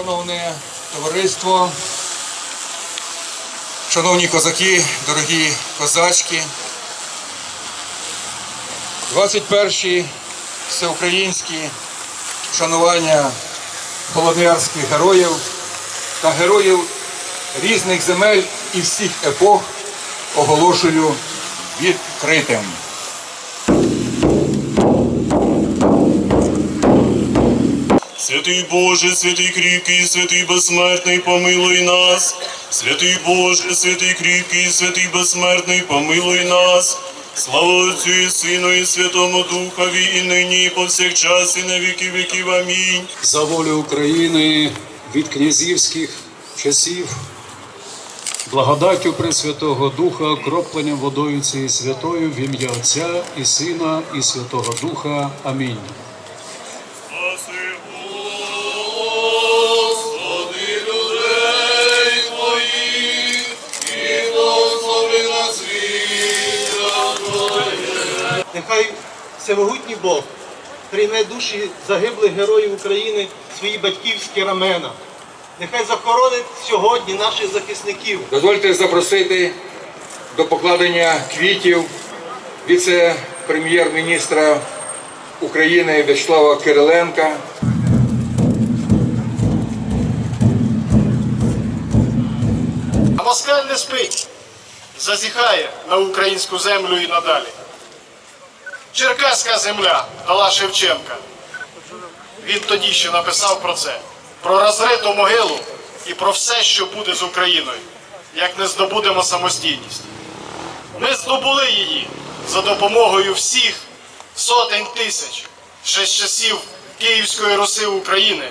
Шановне товариство, шановні козаки, дорогі козачки, 21 всеукраїнські вшанування холодноярських героїв та героїв різних земель і всіх епох оголошую відкритим. Святий Боже, святий кріпкий, святий безсмертний, помилуй нас. Святий Боже, святий кріпкий, святий безсмертний, помилуй нас. Слава Отцю і Сину, і Святому Духові, і нині, і повсякчас, і на віки віків. Амінь. за волю України від князівських часів, благодаттю Пресвятого Духа, окропленням водою цією святою в ім'я Отця і Сина, і Святого Духа. Амінь. Всемогутній Бог прийме душі загиблих героїв України в свої батьківські рамена. Нехай захоронить сьогодні наших захисників. Дозвольте запросити до покладення квітів віце-прем'єр-міністра України В'ячеслава Кириленка. А москаль не спить, зазіхає на українську землю і надалі. Черкаська земля дала Шевченка. Він тоді ще написав про це, про розриту могилу і про все, що буде з Україною, як не здобудемо самостійність. Ми здобули її за допомогою всіх сотень тисяч ще з часів Київської Руси України.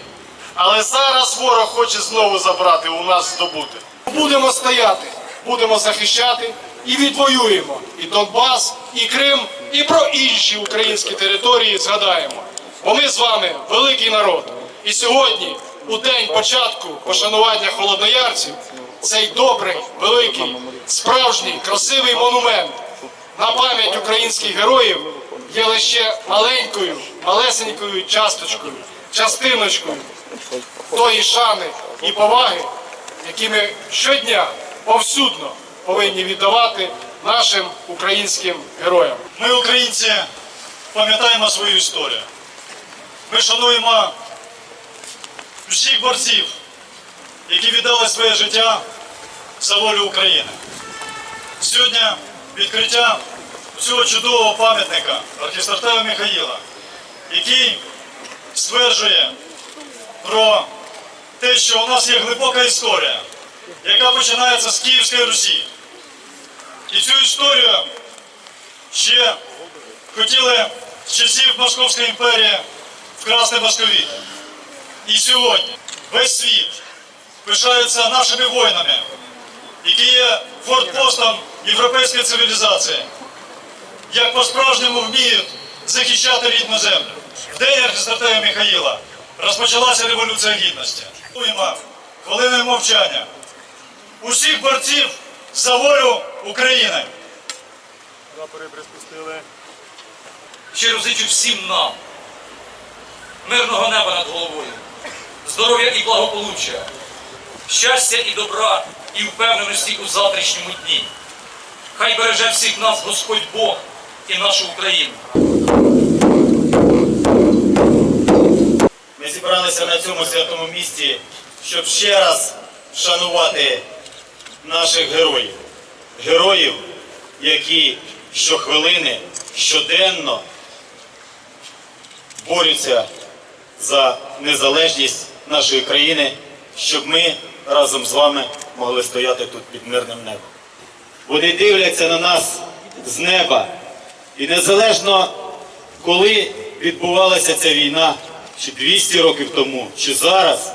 Але зараз ворог хоче знову забрати у нас здобути. Будемо стояти, будемо захищати і відвоюємо і Донбас, і Крим, і про інші українські території згадаємо. Бо ми з вами великий народ. І сьогодні, у день початку пошанування холодноярців, цей добрий, великий, справжній, красивий монумент на пам'ять українських героїв є лише маленькою, малесенькою часточкою, частиночкою тої шани і поваги, які ми щодня повсюдно повинні віддавати нашим українським героям. Ми, українці, пам'ятаємо свою історію. Ми шануємо всіх борців, які віддали своє життя за волю України. Сьогодні відкриття цього чудового пам'ятника архістратева Михаїла, який стверджує про те, що у нас є глибока історія, яка починається з Київської Русі. І цю історію ще хотіли з часів Московської імперії вкрасти московіти. І сьогодні весь світ пишається нашими воїнами, які є фортпостом європейської цивілізації, як по-справжньому вміють захищати рідну землю. В день архістратея Михаїла розпочалася революція гідності. Хвилиною мовчання усіх борців за волю України. Щиро зичу всім нам мирного неба над головою, здоров'я і благополуччя, щастя і добра, і впевненості у завтрашньому дні. Хай береже всіх нас Господь Бог і нашу Україну. Ми зібралися на цьому святому місці, щоб ще раз вшанувати наших героїв. Героїв, які щохвилини, щоденно борються за незалежність нашої країни, щоб ми разом з вами могли стояти тут під мирним небом. Вони дивляться на нас з неба. І незалежно, коли відбувалася ця війна, чи 200 років тому, чи зараз,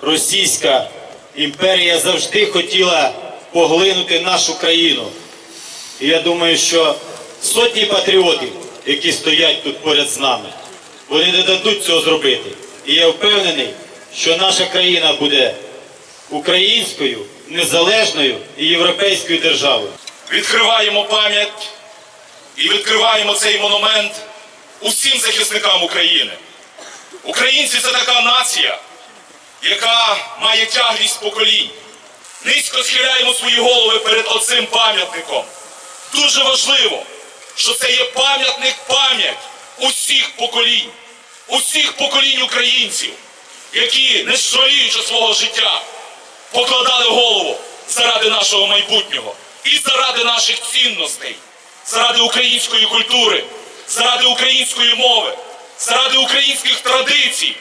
Російська імперія завжди хотіла поглинути нашу країну. І я думаю, що сотні патріотів, які стоять тут поряд з нами, вони не дадуть цього зробити. І я впевнений, що наша країна буде українською, незалежною і європейською державою. Відкриваємо пам'ять і відкриваємо цей монумент усім захисникам України, Українці це така нація, яка має тяглість поколінь. Низько схиляємо свої голови перед оцим пам'ятником. Дуже важливо, що це є пам'ятник пам'ять усіх поколінь, усіх поколінь українців, які, не жаліючи свого життя, покладали голову заради нашого майбутнього і заради наших цінностей, заради української культури, заради української мови, заради українських традицій,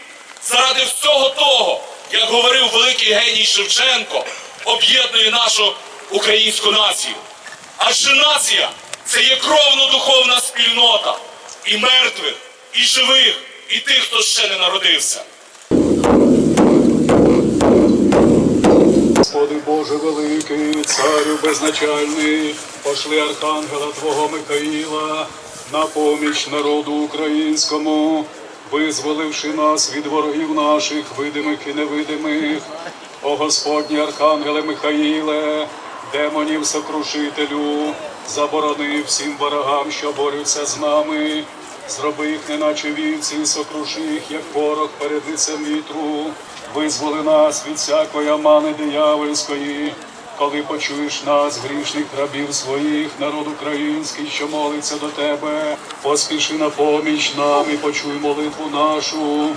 заради всього того, як говорив великий геній Шевченко, об'єднує нашу українську націю. Адже нація це є кровно-духовна спільнота і мертвих, і живих, і тих, хто ще не народився. Господи Боже великий, царю безначальний, пошли архангела Твого Михаїла на поміч народу українському, визволивши нас від ворогів наших, видимих і невидимих. О Господні архангеле Михаїле, демонів сокрушителю, заборони всім ворогам, що борються з нами. Зроби їх, неначе вівці, сокруши їх, як порох перед лицем вітру. Визволи нас від всякої мани диявольської, коли почуєш нас, грішних рабів своїх, народ український, що молиться до тебе, поспіши на поміч нам і почуй молитву нашу.